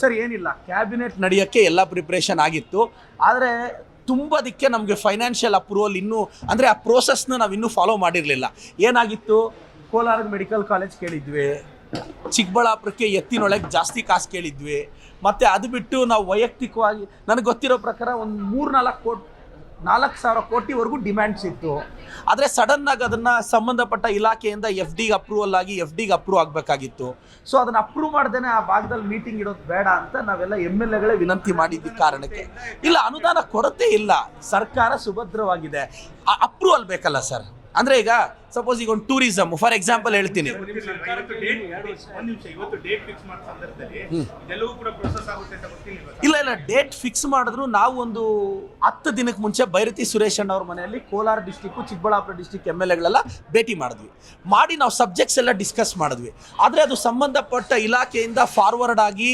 Sir, ಏನಿಲ್ಲ. Cabinet ನಡೆಯೋಕ್ಕೆ ಎಲ್ಲ preparation ಆಗಿತ್ತು. ಆದರೆ ತುಂಬದಕ್ಕೆ ನಮಗೆ ಫೈನಾನ್ಷಿಯಲ್ ಅಪ್ರೂವಲ್ ಇನ್ನೂ, ಅಂದರೆ ಆ ಪ್ರೋಸೆಸ್ನ ನಾವು ಇನ್ನೂ ಫಾಲೋ ಮಾಡಿರಲಿಲ್ಲ. ಏನಾಗಿತ್ತು? ಕೋಲಾರದ ಮೆಡಿಕಲ್ ಕಾಲೇಜ್ ಕೇಳಿದ್ವಿ. ಚಿಕ್ಕಬಳ್ಳಾಪುರಕ್ಕೆ ಎತ್ತಿನೊಳಗೆ ಜಾಸ್ತಿ ಕಾಸು ಕೇಳಿದ್ವಿ. ಮತ್ತು ಅದು ಬಿಟ್ಟು ನಾವು ವೈಯಕ್ತಿಕವಾಗಿ, ನನಗೆ ಗೊತ್ತಿರೋ ಪ್ರಕಾರ ಒಂದು ಮೂರು ನಾಲ್ಕು ಕೋಟಿ ನಾಲ್ಕು ಸಾವಿರ ಕೋಟಿವರೆಗೂ ಡಿಮ್ಯಾಂಡ್ಸ್ ಇತ್ತು. ಆದರೆ ಸಡನ್ನಾಗಿ ಅದನ್ನು ಸಂಬಂಧಪಟ್ಟ ಇಲಾಖೆಯಿಂದ ಎಫ್ ಡಿಗೆ ಅಪ್ರೂವಲ್ ಆಗಿ ಎಫ್ ಡಿಗೆ ಅಪ್ರೂವ್ ಆಗಬೇಕಾಗಿತ್ತು. ಸೊ ಅದನ್ನು ಅಪ್ರೂವ್ ಮಾಡ್ದೇ ಆ ಭಾಗದಲ್ಲಿ ಮೀಟಿಂಗ್ ಇಡೋದು ಬೇಡ ಅಂತ ನಾವೆಲ್ಲ ಎಂ ಎಲ್ ಎಗಳೇ ವಿನಂತಿ ಮಾಡಿದ್ದ ಕಾರಣಕ್ಕೆ. ಇಲ್ಲ, ಅನುದಾನ ಕೊರತೆ ಇಲ್ಲ. ಸರ್ಕಾರ ಸುಭದ್ರವಾಗಿದೆ. ಅಪ್ರೂವಲ್ ಬೇಕಲ್ಲ ಸರ್ ಅಂದರೆ ಈಗ ಸಪೋಸ್ ಈಗ ಒಂದು ಟೂರಿಸಮ್ ಫಾರ್ ಎಕ್ಸಾಂಪಲ್ ಹೇಳ್ತೀನಿ. ಇಲ್ಲ ಇಲ್ಲ ಡೇಟ್ ಫಿಕ್ಸ್ ಮಾಡಿದ್ರು ನಾವು ಒಂದು ಹತ್ತು ದಿನಕ್ಕೆ ಮುಂಚೆ ಬೈರತಿ ಸುರೇಶ್ ಅಣ್ಣ ಅವ್ರ ಮನೆಯಲ್ಲಿ Kolar district Chikkaballapur district M L ಎಗಳೆಲ್ಲ ಭೇಟಿ ಮಾಡಿದ್ವಿ. ಮಾಡಿ ನಾವು ಸಬ್ಜೆಕ್ಟ್ಸ್ ಎಲ್ಲ ಡಿಸ್ಕಸ್ ಮಾಡಿದ್ವಿ. ಆದರೆ ಅದು ಸಂಬಂಧಪಟ್ಟ ಇಲಾಖೆಯಿಂದ ಫಾರ್ವರ್ಡ್ ಆಗಿ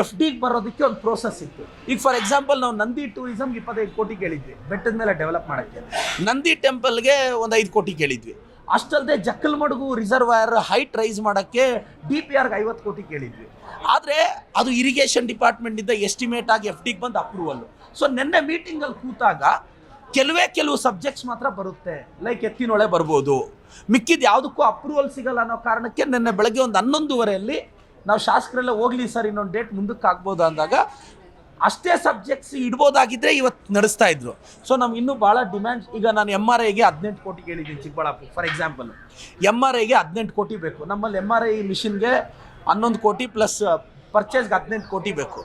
ಎಫ್ ಡಿಗೆ ಬರೋದಕ್ಕೆ ಒಂದು ಪ್ರೋಸೆಸ್ ಇತ್ತು. ಈಗ ಫಾರ್ ಎಕ್ಸಾಂಪಲ್ ನಾವು ನಂದಿ ಟೂರಿಸಮ್ ಇಪ್ಪತ್ತೈದು ಕೋಟಿ ಕೇಳಿದ್ವಿ. ಬೆಟ್ಟದ ಮೇಲೆ ಡೆವಲಪ್ ಮಾಡೋಕ್ಕೆ. ನಂದಿ ಟೆಂಪಲ್ಗೆ ಒಂದು ಐದು ಕೋಟಿ ಕೇಳಿದ್ವಿ. ಅಷ್ಟಲ್ಲದೆ ಜಕ್ಕಲ್ಮಡುಗು ರಿಸರ್ವಾಯರ್ ಹೈಟ್ ರೈಸ್ ಮಾಡೋಕ್ಕೆ ಡಿ ಪಿ ಆರ್ಗೆ ಐವತ್ತು ಕೋಟಿ ಕೇಳಿದ್ವಿ. ಆದರೆ ಅದು ಇರಿಗೇಷನ್ ಡಿಪಾರ್ಟ್ಮೆಂಟಿಂದ ಎಸ್ಟಿಮೇಟ್ ಆಗಿ ಎಫ್ ಡಿಗೆ ಬಂದು ಅಪ್ರೂವಲ್ಲು ಸೊ ನಿನ್ನೆ ಮೀಟಿಂಗಲ್ಲಿ ಕೂತಾಗ ಕೆಲವೇ ಕೆಲವು ಸಬ್ಜೆಕ್ಟ್ಸ್ ಮಾತ್ರ ಬರುತ್ತೆ. ಲೈಕ್ ಎತ್ತಿನೊಳೆ ಬರ್ಬೋದು. ಮಿಕ್ಕಿದ ಯಾವುದಕ್ಕೂ ಅಪ್ರೂವಲ್ ಸಿಗಲ್ಲ ಅನ್ನೋ ಕಾರಣಕ್ಕೆ ನಿನ್ನೆ ಬೆಳಗ್ಗೆ ಒಂದು ಹನ್ನೊಂದುವರೆಯಲ್ಲಿ ನಾವು ಶಾಸಕರೆಲ್ಲ ಹೋಗ್ಲಿ ಸರ್, ಇನ್ನೊಂದು ಡೇಟ್ ಮುಂದಕ್ಕೆ ಆಗ್ಬೋದು ಅಂದಾಗ, ಅಷ್ಟೇ ಸಬ್ಜೆಕ್ಟ್ಸ್ ಇಡ್ಬೋದಾಗಿದ್ದರೆ ಇವತ್ತು ನಡೆಸ್ತಾ ಇದ್ರು. ಸೊ ನಮ್ಗೆ ಇನ್ನೂ ಭಾಳ ಡಿಮ್ಯಾಂಡ್ಸ್ ಈಗ ನಾನು ಎಂ ಆರ್ ಐಗೆ ಹದಿನೆಂಟು ಕೋಟಿ ಕೇಳಿದ್ದೀನಿ Chikkaballapur for example M R ಐಗೆ ಹದಿನೆಂಟು ಕೋಟಿ ಬೇಕು. ನಮ್ಮಲ್ಲಿ ಎಂ ಆರ್ ಐ ಮಿಷಿನ್ಗೆ ಹನ್ನೊಂದು ಕೋಟಿ ಪ್ಲಸ್ ಪರ್ಚೇಸ್ಗೆ ಹದಿನೆಂಟು ಕೋಟಿ ಬೇಕು.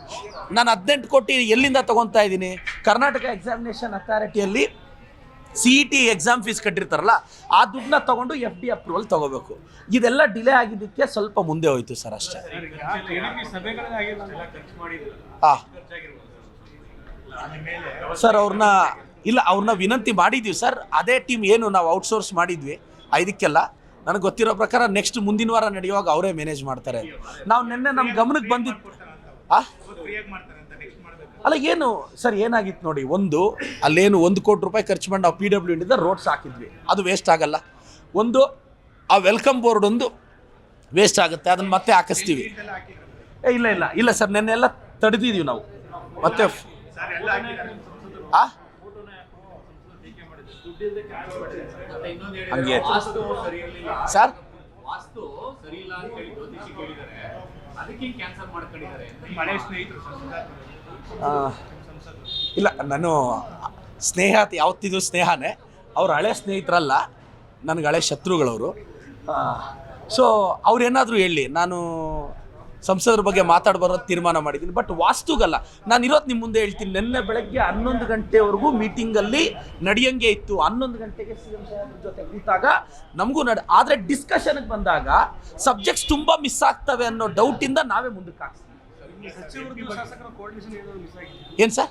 ನಾನು ಹದಿನೆಂಟು ಕೋಟಿ ಎಲ್ಲಿಂದ ತೊಗೊತಾ ಇದ್ದೀನಿ? Karnataka examination ಅಥಾರಿಟಿಯಲ್ಲಿ C E T exam fees ಕಟ್ಟಿರ್ತಾರಲ್ಲ ಆ ದುಡ್ಡನ್ನ ತಗೊಂಡು ಎಫ್ ಡಿ ಅಪ್ರೂವಲ್ ತಗೋಬೇಕು. ಇದೆಲ್ಲ ಡಿಲೇ ಆಗಿದ್ದಕ್ಕೆ ಸ್ವಲ್ಪ ಮುಂದೆ ಹೋಯ್ತು ಸರ್ ಅಷ್ಟೇ. ಸರ್ ಅವ್ರನ್ನ ಇಲ್ಲ ಅವ್ರನ್ನ ವಿನಂತಿ ಮಾಡಿದ್ವಿ ಸರ್. ಅದೇ ಟೀಮ್ ಏನು ನಾವು ಔಟ್ಸೋರ್ಸ್ ಮಾಡಿದ್ವಿ. ಇದಕ್ಕೆಲ್ಲ ನನಗೆ ಗೊತ್ತಿರೋ ಪ್ರಕಾರ ನೆಕ್ಸ್ಟ್ ಮುಂದಿನ ವಾರ ನಡೆಯುವಾಗ ಅವರೇ ಮ್ಯಾನೇಜ್ ಮಾಡ್ತಾರೆ. ನಾವು ನಿನ್ನೆ ನಮ್ಮ ಗಮನಕ್ಕೆ ಬಂದಿತ್ತು ಆ? ಅಲ್ಲ ಏನು ಸರ್ ಏನಾಗಿತ್ತು ನೋಡಿ ಒಂದು ಅಲ್ಲೇನು ಒಂದು ಕೋಟಿ ರೂಪಾಯಿ ಖರ್ಚು ಮಾಡಿ ನಾವು ಪಿ ಡಬ್ಲ್ಯೂ ಇಂಡಿಂದ ರೋಡ್ಸ್ ಹಾಕಿದ್ವಿ. ಅದು ವೇಸ್ಟ್ ಆಗಲ್ಲ. ಒಂದು ಆ ವೆಲ್ಕಮ್ ಬೋರ್ಡ್ ಒಂದು ವೇಸ್ಟ್ ಆಗುತ್ತೆ. ಅದನ್ನು ಮತ್ತೆ ಹಾಕಿಸ್ತೀವಿ. ಏ ಇಲ್ಲ ಇಲ್ಲ ಇಲ್ಲ ಸರ್ ನೆನ್ನೆಲ್ಲ ತಡೆದಿದ್ದೀವಿ ನಾವು. ಮತ್ತೆ ಆ? ಹಂಗೆ ಸರಿ ಇಲ್ಲ ನಾನು ಸ್ನೇಹ ಯಾವತ್ತಿದ್ರು ಸ್ನೇಹನೇ. ಅವ್ರು ಹಳೆ ಸ್ನೇಹಿತರಲ್ಲ ನನಗೆ ಹಳೆ ಶತ್ರುಗಳವರು. ಸೊ ಅವ್ರೇನಾದರೂ ಹೇಳಿ ನಾನು ಸಂಸದರ ಬಗ್ಗೆ ಮಾತಾಡಬಾರ ತೀರ್ಮಾನ ಮಾಡಿದ್ದೀನಿ. ಬಟ್ ವಾಸ್ತುಗಲ್ಲ ನಾನು ಇರೋದು ನಿಮ್ಮ ಮುಂದೆ ಹೇಳ್ತೀನಿ. ನಿನ್ನೆ ಬೆಳಗ್ಗೆ ಹನ್ನೊಂದು ಗಂಟೆವರೆಗೂ ಮೀಟಿಂಗಲ್ಲಿ ನಡೆಯಂಗೆ ಇತ್ತು. ಹನ್ನೊಂದು ಗಂಟೆಗೆ ಸಿ ಎಂ ಸಾಹೇಬ್ರ ಜೊತೆ ಕೂತಾಗ ನಮಗೂ ನಡೆ ಆದರೆ ಡಿಸ್ಕಷನ್ಗೆ ಬಂದಾಗ ಸಬ್ಜೆಕ್ಟ್ಸ್ ತುಂಬ ಮಿಸ್ ಆಗ್ತವೆ ಅನ್ನೋ ಡೌಟಿಂದ ನಾವೇ ಮುಂದಕ್ಕೆ ಹಾಕ್ತೀವಿ ಏನ್ ಸರ್?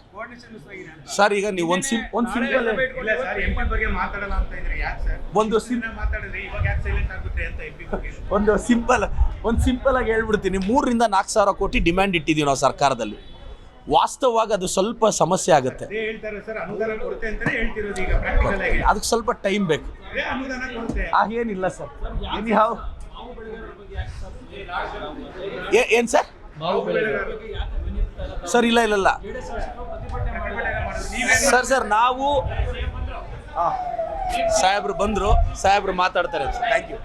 ಸರ್ ಈಗ ನೀವು ಒಂದು ಸಿಂ ಒಂದು ಸಿಂಪಲ್ ಇಲ್ಲ ಸರ್ ಎಂಪಿ ಬಗ್ಗೆ ಮಾತಾಡಲ್ಲ ಅಂತ ಇದ್ರೆ. ಯಾಕೆ ಸರ್? ಒಂದು ಸಿಂಪಲ್ ಸುಮ್ಮನೆ ಇವಾಗ ಯಾಕೆ ಸೈಲೆಂಟ್ ಆಗ್ಬಿಟ್ರೆ ಅಂತ ಎಂಪಿ ಬಗ್ಗೆ? ಒಂದು ಸಿಂಪಲ್ ಒಂದು ಸಿಂಪಲ್ ಆಗಿ ಹೇಳ್ಬಿಡ್ತೀನಿ. ಮೂರರಿಂದ ನಾಲ್ಕು ಸಾವಿರ ಕೋಟಿ ಡಿಮ್ಯಾಂಡ್ ಇಟ್ಟಿದ್ದೀವಿ ನಾವು ಸರ್ಕಾರದಲ್ಲಿ. ವಾಸ್ತವವಾಗಿ ಅದು ಸ್ವಲ್ಪ ಸಮಸ್ಯೆ ಆಗುತ್ತೆ. ಅದಕ್ಕೆ ಸ್ವಲ್ಪ ಟೈಮ್ ಬೇಕು. ಏನಿಲ್ಲ ಸರ್. ಯಾವ ಏನು ಸರ್? ಸರ್ ಇಲ್ಲ ಇಲ್ಲ ಇಲ್ಲ. ಸರ್ ಸರ್ ನಾವು ಸಾಹೇಬ್ರು ಬಂದರು. ಸಾಹೇಬ್ರು ಮಾತಾಡ್ತಾರೆ ಥ್ಯಾಂಕ್ ಯು